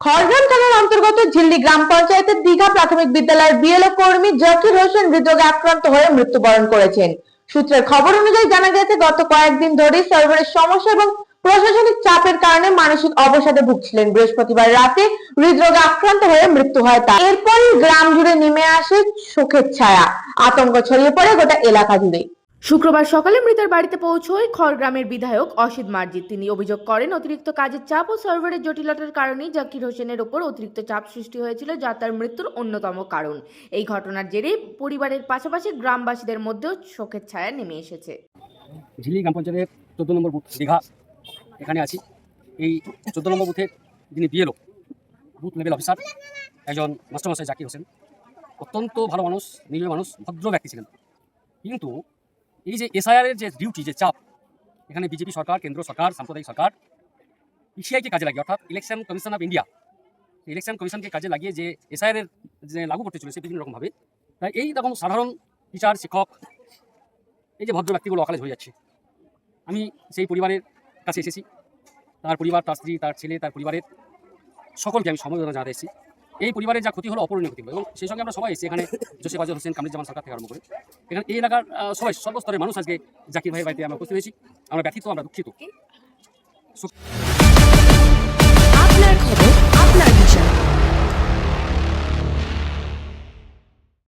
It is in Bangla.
খড়গ্রাম থানার অন্তর্গত ঝিল্লি গ্রাম পঞ্চায়েতের দীঘা প্রাথমিক বিদ্যালয়ের বিএলও কর্মী জাকির হোসেন হৃদরোগে আক্রান্ত হয়ে মৃত্যুবরণ করেছেন। সূত্রের খবর অনুযায়ী জানা গেছে, গত কয়েকদিন ধরেই সার্ভারের সমস্যা এবং প্রশাসনিক চাপের কারণে মানসিক অবসাদে ভুগছিলেন। বৃহস্পতিবার রাতে হৃদরোগে আক্রান্ত হয়ে মৃত্যু হয় তার। এরপরই গ্রাম জুড়ে নেমে আসে শোকের ছায়া। আতঙ্ক ছড়িয়ে পড়ে গোটা এলাকা জুড়ে শুক্রবার সকালে মৃতের বাড়িতে পৌঁছয় খড়গ্রামের বিধায়ক অসিত মার্জিত। তিনি অভিযোগ করেন, অতিরিক্ত কাজের চাপ ও সার্ভারের জটিলতার কারণেই জাকির হোসেনের ওপর অতিরিক্ত চাপ সৃষ্টি হয়েছিল যা তার মৃত্যুর অন্যতম কারণ। এই ঘটনার জেরে পরিবারের পাশাপাশি গ্রামবাসীদের মধ্যেও শোকের ছায়া নেমে এসেছে। ঝিলি গ্রাম পঞ্চায়েতের চোদ্দ নম্বর বুথ, দীঘা, এখানে আছি। এই চোদ্দ নম্বর বুথের যিনি বিএলও, বুথ লেভেল অফিসার, একজন মাস্টারমশাই জাকির হোসেন। অত্যন্ত ভালো মানুষ, নিরীহ মানুষ, ভদ্র ব্যক্তি ছিলেন। কিন্তু এই যে এসআইআরের যে ডিউটি যে চাপ, এখানে বিজেপি সরকার, কেন্দ্র সরকার, সাম্প্রদায়িক সরকার ইসিআইকে কাজে লাগিয়ে, অর্থাৎ election commission of India election কমিশনকে কাজে লাগিয়ে যে এসআইআরের যে লাগু করতে চলেছে বিভিন্ন রকমভাবে তাই এই রকম সাধারণ টিচার শিক্ষক, এই যে ভদ্র ব্যক্তিগুলো অকালে হয়ে যাচ্ছে। আমি সেই পরিবারের কাছে এসেছি। তার পরিবার, তার স্ত্রী, তার ছেলে, তার পরিবারের সকলকে আমি সমবেদনা জানাতে এসেছি। এই পরিবারের যা ক্ষতি হলো অপূরণীয় ক্ষতি হলো। এবং সেই সঙ্গে আমরা সবাই এসে এখানে জোসেফ আজর হোসেন কামরুজ্জামান সরকার থেকে আরম্ভ করে। এখানে এই এলাকার সবাই সর্বস্তরের মানুষ আজকে জাকির ভাইয়ের বাড়িতে আমরা উপস্থিত হয়েছি। আমরা ব্যথিত আমরা দুঃখিত।